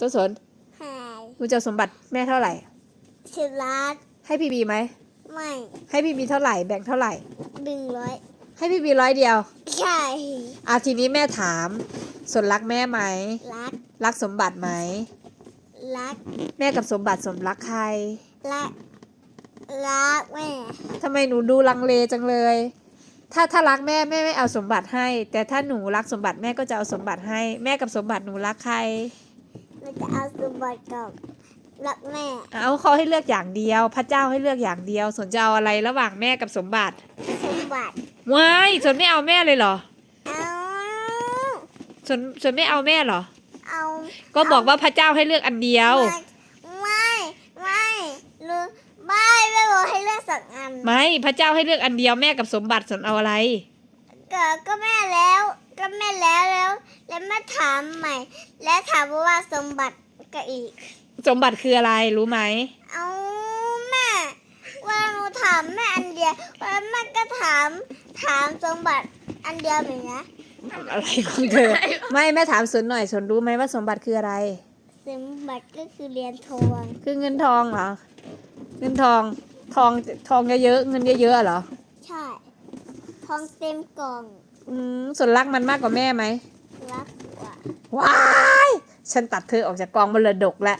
ต้นสนหายหนูจะเอาสมบัติแม่เท่าไหร่ สิบล้าน ให้พี่บีไหม ไม่ให้พี่บีเท่าไหร่ แบ่งเท่าไหร่ หนึ่งร้อยให้พี่บีร้อยเดียว ใช่อะทีนี้แม่ถาม สนรักแม่ไหม รัก รักสมบัติไหม รัก แม่กับสมบัติสมรักใครรัก รักแม่ ทำไมหนูดูลังเลจังเลย ถ้าถ้ารักแม่แม่ไม่เอาสมบัติให้ แต่ถ้าหนูรักสมบัติแม่ก็จะเอาสมบัติให้ แม่กับสมบัติหนูรักใคร มันจะเอาสมบัติกับรักแม่เอาเขาให้เลือกอย่างเดียว พระเจ้าให้เลือกอย่างเดียว สนจะเอาอะไรระหว่างแม่กับสมบัติสมบัติว้ายสนไม่เอาแม่เลยเหรอเอาสนสนไม่เอาแม่เหรอ เอาก็บอกว่าพระเจ้าให้เลือกอันเดียว ไม่ไม่หรือไม่ไม่บอกให้เลือกสองอันไม่พระเจ้าให้เลือกอันเดียวแม่กับสมบัติสนเอาอะไรก็ก็แม่แล้ว ก็แม่แล้วแล้ว แล้วแม่ถามใหม่ และถามว่าสมบัติก็อีก สมบัติคืออะไรรู้ไหมเอาแม่ว่าหนูถามแม่อันเดียวว่าแม่ก็ถามถามสมบัติอันเดียวเหมือนนะอะไรของเธอ ไม่แม่ถามสนหน่อยสนรู้ไหมว่าสมบัติคืออะไร สมบัติก็คือเรียนทองคือเงินทองเหรอเงินทองทองทองเยอะๆเงินเยอะๆเหรอ ใช่ ทองเต็มกล่อง อืมสนรักมันมากกว่าแม่ไหมรักกว่าว้าย ฉันตัดเธอออกจากกองมรดกแล้ว